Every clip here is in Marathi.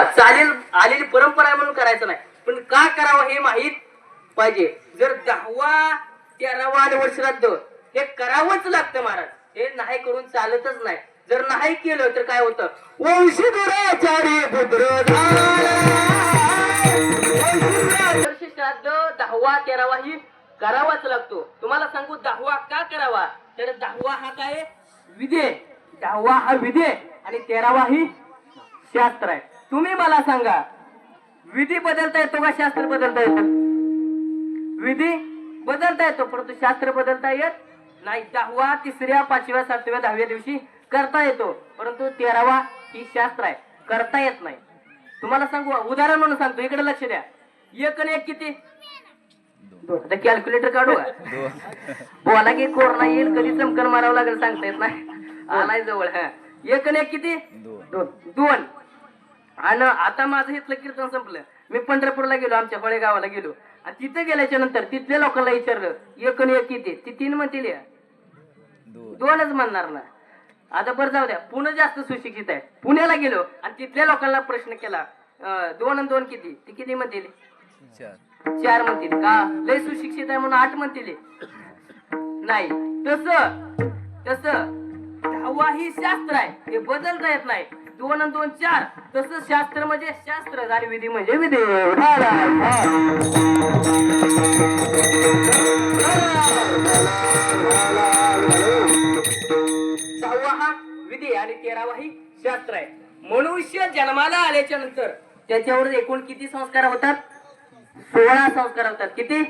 चालेल आलेली परंपरा आहे म्हणून करायचं नाही. पण का करावं हे माहीत पाहिजे. जर दहावा तेरावा आणि वर्षरात हे करावंच लागतं महाराज. हे नाही करून चालतच नाही. जर नाही केलं तर काय होतं? श्राद्ध दहावा तेरावा ही करावाच लागतो. तुम्हाला सांगू दहावा का करावा? तर दहावा हा काय? विधे. दहावा हा विधे आणि तेरावा ही शास्त्र आहे. तुम्ही मला सांगा विधी बदलता येतो का शास्त्र बदलता येतं विधी बदलता येतो परंतु शास्त्र बदलता येत नाही. दहावा तिसऱ्या पाचव्या सातव्या दहाव्या दिवशी करता येतो परंतु तेरावा ही शास्त्र आहे. करता येत नाही. तुम्हाला सांगू उदाहरण म्हणून सांगतो इकडे लक्ष द्या. एक आणि एक किती? आता कॅल्क्युलेटर काढू? बोला की कोरोना येईल कधी चमकन मारावं लागेल सांगता येत नाही. आलाय जवळ हा. एक आणि एक किती? दोन. दोन. आणि आता माझं इथलं कीर्तन संपलं. मी पंढरपूरला गेलो आमच्या फळे गावाला गेलो. आणि तिथे गेल्याच्यानंतर तिथल्या लोकांना विचारलं एक आणि एक किती? ती तीन म्हणतील. दोनच म्हणणार ना. आता बरं जाऊ द्या पुणे जास्त सुशिक्षित आहे. पुण्याला गेलो आणि तिथल्या लोकांना प्रश्न केला दोन आणि दोन किती? ती किती म्हणतील? चार. म्हणतील. का? लय सुशिक्षित आहे म्हणून आठ म्हणतील. नाही. तस तस दहावा ही शास्त्र आहे. हे बदलता येत नाही. दोन आणि दोन चार. तसं शास्त्र म्हणजे शास्त्र आणि विधी म्हणजे विधी. सहावा हा विधी आणि तेरावा ही शास्त्र आहे. मनुष्य जन्माला आल्याच्यानंतर त्याच्यावर एकूण किती संस्कार होतात? सोळा संस्कार होतात. किती?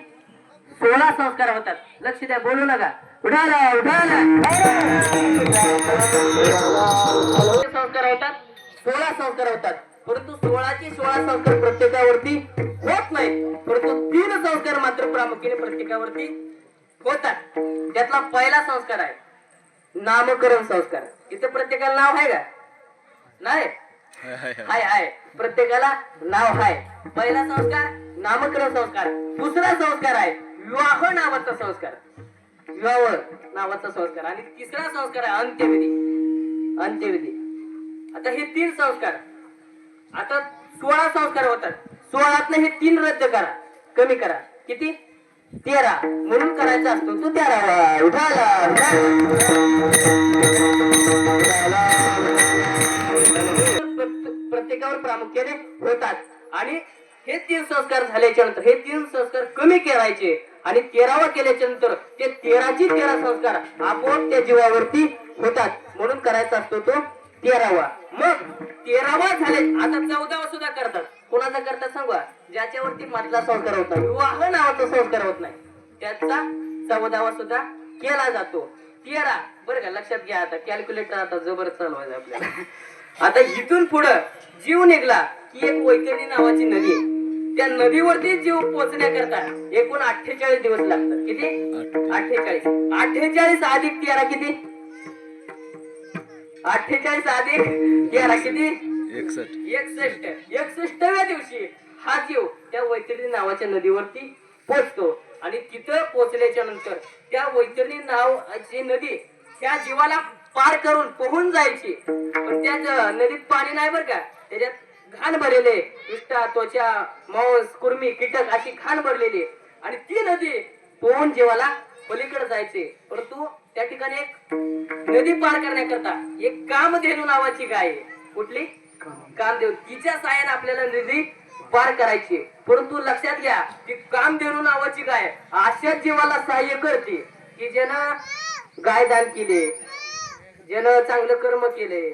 सोळा संस्कार होतात. लक्ष द्या बोलू नका. उठाला उठाला संस्कार होतात. सोळा संस्कार होतात. परंतु सोळाचे सोळा संस्कार प्रत्येकावरती होत नाही परंतु तीन संस्कार मात्र प्रामुख्याने प्रत्येकावरती होतात. त्यातला पहिला संस्कार आहे नामकरण संस्कार. इथे प्रत्येकाला नाव आहे का? नाही? हाय हाय. प्रत्येकाला नाव आहे. पहिला संस्कार नामकरण संस्कार. दुसरा संस्कार आहे विवाह नावाचा संस्कार. विवाह नावाचा संस्कार. आणि तिसरा संस्कार आहे अंत्यविधी. अंत्यविधी. आता हे तीन संस्कार. आता सोळा संस्कार होतात. सोळातले हे तीन रद्द करा. कमी करा. किती? तेरा. म्हणून करायचा असतो तो तेरा प्रत्येकावर प्रामुख्याने होतात. आणि हे तीन संस्कार झाल्याच्यानंतर हे तीन संस्कार कमी करायचे आणि तेरावा केल्याच्यानंतर ते तेराची तेरा संस्कार आपोआप त्या जीवावरती होतात. म्हणून करायचा असतो तो तेरावा. मग तेरावा झाले आता चौदावा सुद्धा करतात. कोणाचा करतात सांगा? ज्याच्यावरती मधला संस्कार होता विवाह नावाचा संस्कार होत नाही. त्याचा चौदावा सुद्धा केला जातो. तेरा. बरं का लक्षात घ्या आता. कॅल्क्युलेटर आता जबर चालवायचं आपल्याला. आता इथून पुढं जीव निघला की एक वैतरणी नावाची नदी आहे. त्या नदीवरती जीव पोहोचण्याकरता एकूण अठ्ठेचाळीस दिवस लागतात. किती? अठ्ठेचाळीस. अठ्ठेचाळीस. अधिक तेरा किती? अठ्ठेचाळीस अधिक तेरा किती? एकसष्ट. एकसष्ट. एकसष्टव्या दिवशी हा जीव त्या वैतरणी नावाच्या नदीवरती पोहोचतो आणि तिथं पोहोचल्याच्या नंतर त्या वैतरणी नावाची नदी त्या जीवाला पार करून पोहून जायची. पण त्या ज- नदीत पाणी नाही बरं का? त्याच्यात घाण भरलेले. विष्ठा त्वचा मांस कुर्मी कीटक अशी घाण भरलेली. आणि ती नदी पोहून जीवाला पलीकडे जायचे. परंतु त्या ठिकाणी एक नदी पार करण्याकरता एक कामधेनू नावाची गाय आहे. कुठली? कामदेव तिच्या साह्याने आपल्याला नदी पार करायची. परंतु लक्षात घ्या की कामधेनू नावाची गाय अशा जीवाला सहाय्य करते की ज्यानं गाय दान केले ज्यानं चांगलं कर्म केले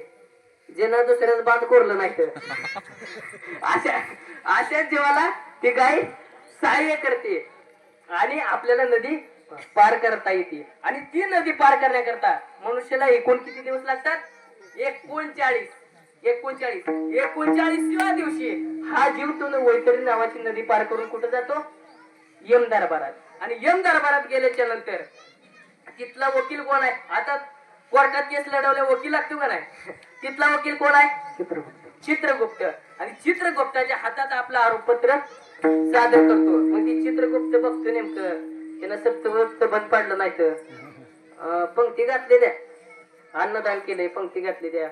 ज्यानं दुसऱ्याच बांध कोरलं नाही तर. अशा अशाच जीवाला ती गाय सहाय्य करते. आणि आपल्याला नदी पार करता येते. आणि ती नदी पार करण्याकरता मनुष्याला एकूण किती दिवस लागतात? एकोणचाळीस. एकोणचाळीस. एकोणचाळीसव्या दिवशी हा जीव तो वैतरी नावाची नदी पार करून कुठं जातो? यम दरबारात आणि यम दरबारात गेल्याच्यानंतर तिथला वकील कोण आहे? आता कोर्टात केस लढवल्या वकील लागतो का नाही? तिथला वकील कोण आहे? चित्रगुप्त. चित्रगुप्त. आणि चित्रगुप्ताच्या हातात आपलं आरोपपत्र सादर करतो. मग ती चित्रगुप्त बघतो नेमकं. त्यानं सप्तवृत्त बंद पाडलं नाही तर. पंक्ती घातलेल्या अन्नदान केलंय पंक्ती घातलेल्या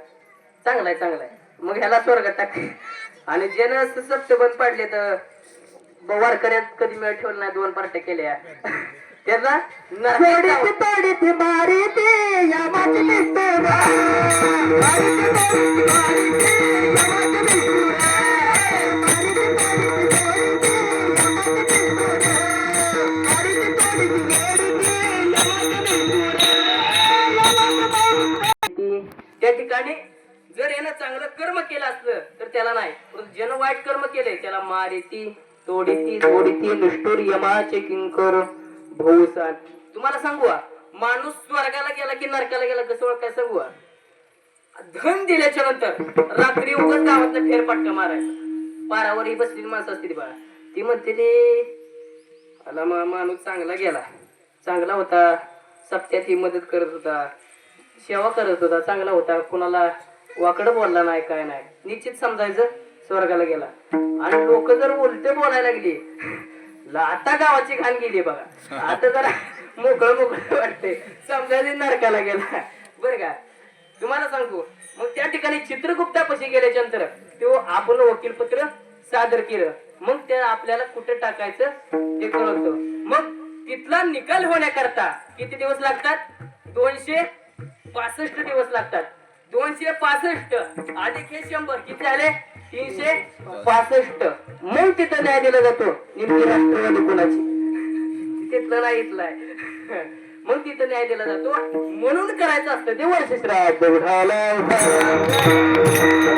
चांगलाय चांगलाय. मग ह्याला स्वर्गात टाक. आणि ज्यानं सप्त बंद पाडले तर वारकऱ्यात कधी मिळ ठेवलं नाही दोन पार्ट्या केल्या. यमाची त्या ठिकाणी जर यानं चांगलं कर्म केलं असलं तर त्याला नाही. परंतु ज्यानं वाईट कर्म केले त्याला मारिती तोडीती तोडीती निष्ठुर यमाचे किंकर. भोवसान तुम्हाला सांगू माणूस स्वर्गाला गेला की नरकाला गेला कसं ओळखाय सांगू धन दिल्याच्या नंतर रात्री उगाच गावातला फेरपाटका मारायचा. पारावर ही बसलेली माणसं असतील बाळा. ती म्हणते ते आला माणूस चांगला गेला. चांगला होता. सप्त्यात ही मदत करत होता. सेवा करत होता. चांगला होता. कुणाला वाकड बोलला नाही काय नाही. निश्चित समजायचं स्वर्गाला गेला. आणि लोक जर उलटे बोलायला लागली आता गावाची घाण गेली बघा. आता जरा मोकळं मोकळं वाटते समजा नरकाला गेला. बरं का? तुम्हाला सांगू मग त्या ठिकाणी चित्रगुप्तापाशी गेल्याच्यानंतर तो आपण वकीलपत्र सादर केलं. मग ते आपल्याला कुठे टाकायचं ते कळतं मग तिथला निकाल होण्याकरता किती दिवस लागतात? दोनशे पासष्ट दिवस लागतात. दोनशे पासष्ट. अधिक हे शंभर. किती झाले तीनशे पासष्ट. मग तिथं न्याय दिला जातो. नेमकी राष्ट्रवादी कोणाची? तिथलं नाही इथलाय मग तिथं न्याय दिला जातो. म्हणून करायचं असतं ते वर्ष